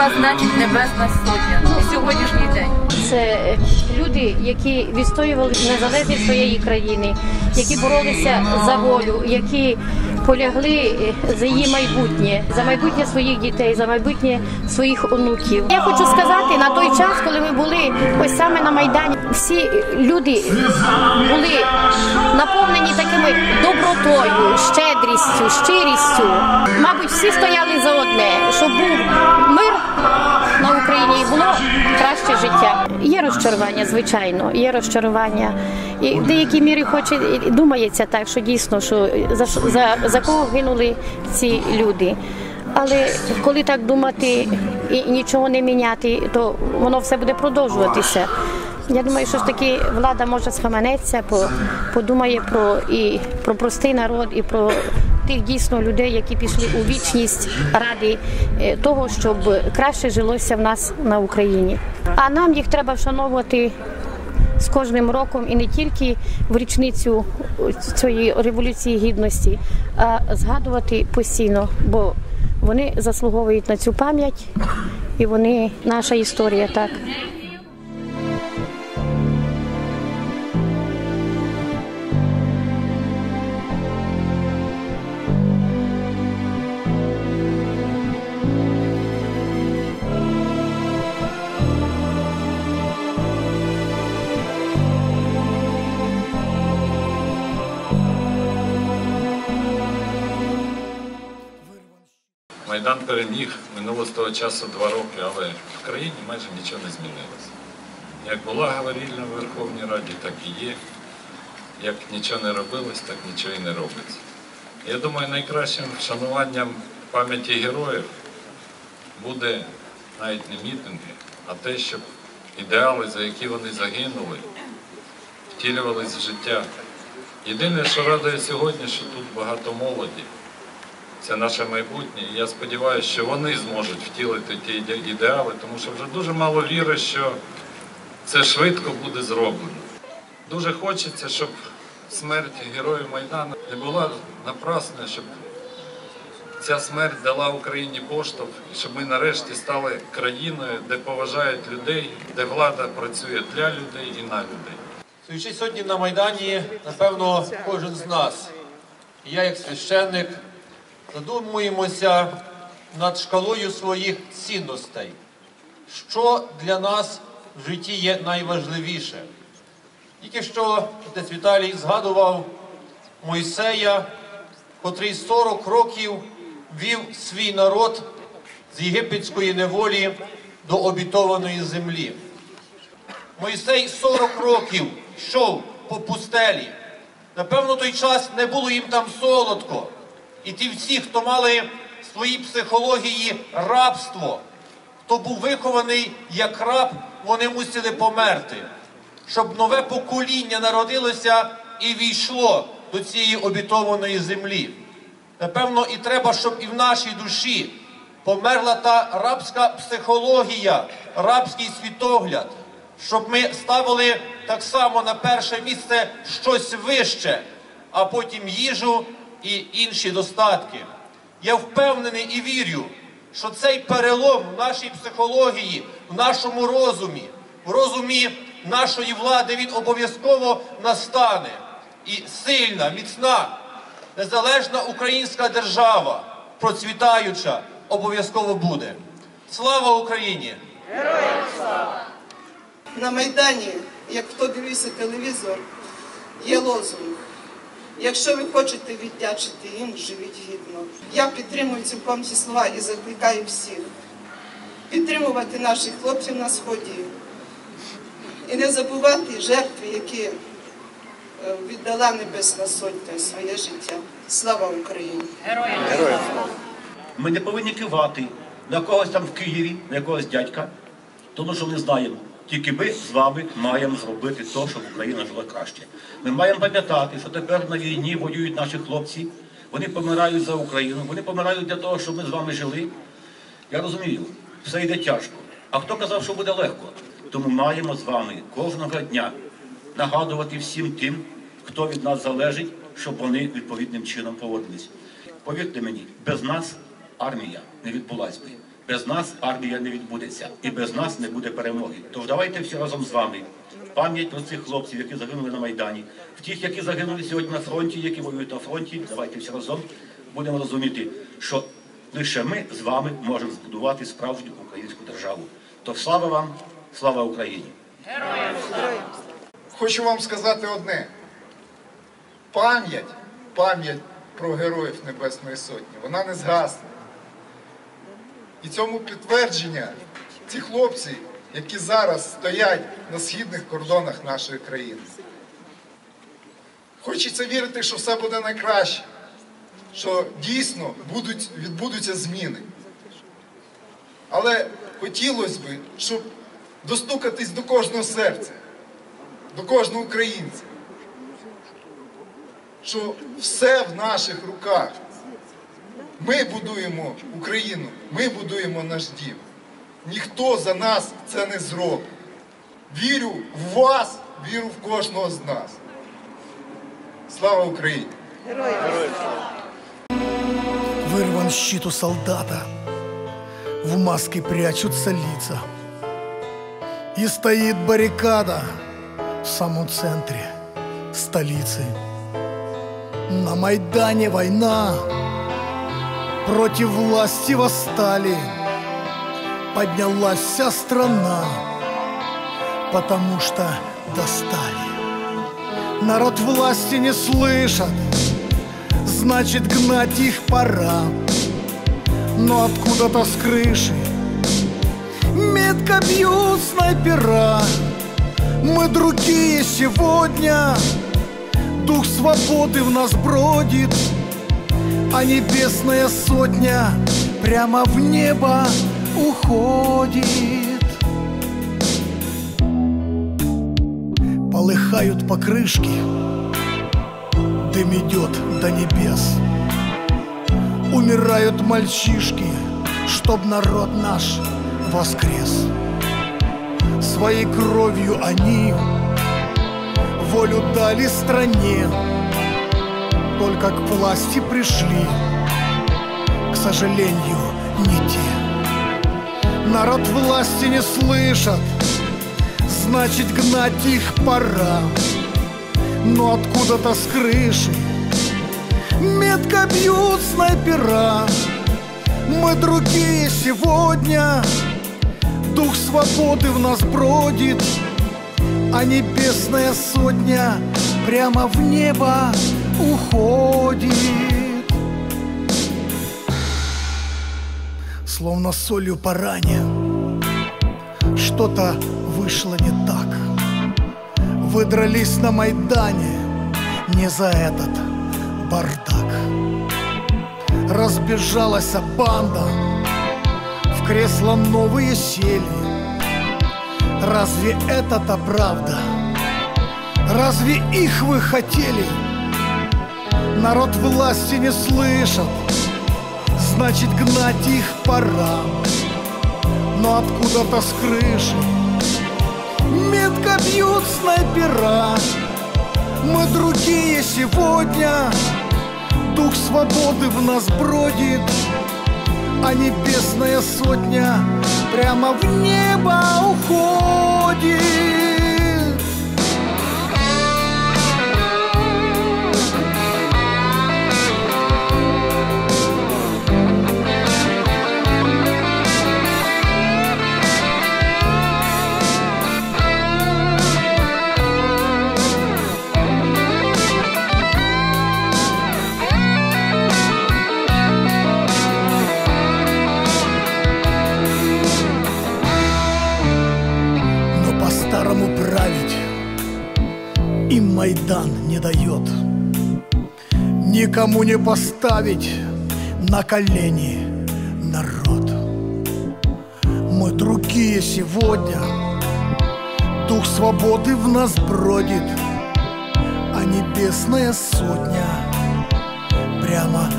сила значить Небесна Сотня. Сьогоднішній день. Це люди, які відстоювали незалежність своєї країни, які боролися за волю, які полягли е, за її майбутнє, за майбутнє своїх дітей, за майбутнє своїх онуків. Я хочу сказати, на той час, коли ми були ось саме на майдані, всі люди були наповнені такими добротою, щедрістю, щирістю. Мабуть, всі стояли за одне, щоб був мир було краще життя. Є розчарування, звичайно, є розчарування. І в деякій мірі хоче думається так, що дійсно, що за, за, за кого гинули ці люди. Але коли так думати і нічого не міняти, то воно все буде продовжуватися. Я думаю, що ж таки влада може схаменеться, подумає про і про простий народ, і про тих дійсно людей, які пішли у вічність ради е, того, щоб краще жилося в нас на Україні. А нам їх треба вшановувати з кожним роком і не тільки в річницю цієї революції гідності, а згадувати постійно, бо вони заслуговують на цю пам'ять і вони наша історія так. Майдан переміг, минуло з того часу два роки, але в країні майже нічого не змінилося. Як була говорільна в Верховній Раді, так і є. Як нічого не робилось, так нічого і не робиться. Я думаю, найкращим вшануванням пам'яті героїв буде навіть не мітинги, а те, щоб ідеали, за які вони загинули, втілювались в життя. Єдине, що радує сьогодні, що тут багато молоді. Це наше майбутнє. І я сподіваюся, що вони зможуть втілити ті ідеали, тому що вже дуже мало віри, що це швидко буде зроблено. Дуже хочеться, щоб смерть героїв Майдану не була напрасна, щоб ця смерть дала Україні поштовх, і щоб ми нарешті стали країною, де поважають людей, де влада працює для людей і на людей. Стоючи сьогодні на Майдані, напевно, кожен з нас, я як священник, задумуємося над шкалою своїх цінностей. Що для нас в житті є найважливіше? Тільки що отець Віталій згадував Мойсея, котрий 40 років вів свій народ з єгипетської неволі до обітованої землі. Мойсей 40 років йшов по пустелі. Напевно, той час не було їм там солодко. І ті всі, хто мали в своїй психології рабство, хто був вихований як раб, вони мусили померти, щоб нове покоління народилося і війшло до цієї обітованої землі. Напевно, і треба, щоб і в нашій душі померла та рабська психологія, рабський світогляд, щоб ми ставили так само на перше місце щось вище, а потім їжу і інші достатки. Я впевнений і вірю, що цей перелом в нашій психології, в нашому розумі, в розумі нашої влади він обов'язково настане. І сильна, міцна, незалежна українська держава, процвітаюча, обов'язково буде. Слава Україні! Героям слава! На Майдані, як хто дивився телевізор, є лозунг. Якщо ви хочете віддячити їм, живіть гідно. Я підтримую цілком ці слова і закликаю всіх підтримувати наших хлопців на сході і не забувати жертви, які е, віддала Небесна Сотня своє життя. Слава Україні! Героям! Ми не повинні кивати на когось там в Києві, на якогось дядька, тому що ми знаємо. Тільки ми з вами маємо зробити те, щоб Україна жила краще. Ми маємо пам'ятати, що тепер на війні воюють наші хлопці, вони помирають за Україну, вони помирають для того, щоб ми з вами жили. Я розумію, все йде тяжко. А хто казав, що буде легко? Тому маємо з вами кожного дня нагадувати всім тим, хто від нас залежить, щоб вони відповідним чином поводились. Повірте мені, без нас армія не відбулась би. Без нас армія не відбудеться і без нас не буде перемоги. Тож давайте всі разом з вами. Пам'ять про цих хлопців, які загинули на Майдані, в тих, які загинули сьогодні на фронті, які воюють на фронті. Давайте всі разом будемо розуміти, що лише ми з вами можемо збудувати справжню українську державу. То слава вам, слава Україні! Хочу вам сказати одне. Пам'ять, пам'ять про героїв Небесної Сотні, вона не згасне. І цьому підтвердження ті хлопці, які зараз стоять на східних кордонах нашої країни. Хочеться вірити, що все буде найкраще, що дійсно будуть, відбудуться зміни. Але хотілося б, щоб достукатись до кожного серця, до кожного українця, що все в наших руках. Ми будуємо Україну, ми будуємо наш дім. Ніхто за нас це не зробить. Вірю в вас, вірю в кожного з нас. Слава Україні! Вырван щит у солдата, в маске прячутся лица. И стоит баррикада в самом центре столицы. На Майдане война, против власти восстали. Поднялась вся страна, потому что достали. Народ власти не слышат, значит гнать их пора. Но откуда-то с крыши метко бьют снайпера. Мы другие сегодня, дух свободы в нас бродит, а небесная сотня прямо в небо уходит. Полыхают покрышки, дым идет до небес. Умирают мальчишки, чтоб народ наш воскрес. Своей кровью они волю дали стране, только к власти пришли, к сожалению, не те. Народ власти не слышат, значит гнать их пора. Но откуда-то с крыши метко бьют снайпера. Мы другие сегодня, дух свободы в нас бродит, а небесная сотня прямо в небо уходит. Словно солью по ране Что-то вышло не так Вы дрались на Майдане Не за этот бардак Разбежалась банда В кресло новые сели Разве это-то правда? Разве их вы хотели? Народ власти не слышит Значит гнать их пора. Но откуда-то с крыши Метко бьют снайпера. Мы другие сегодня Дух свободы в нас бродит А небесная сотня Прямо в небо уходит Но по-старому править им Майдан не дает. Никому не поставить на колени народ. Мы другие сегодня. Дух свободы в нас бродит А небесная сотня прямо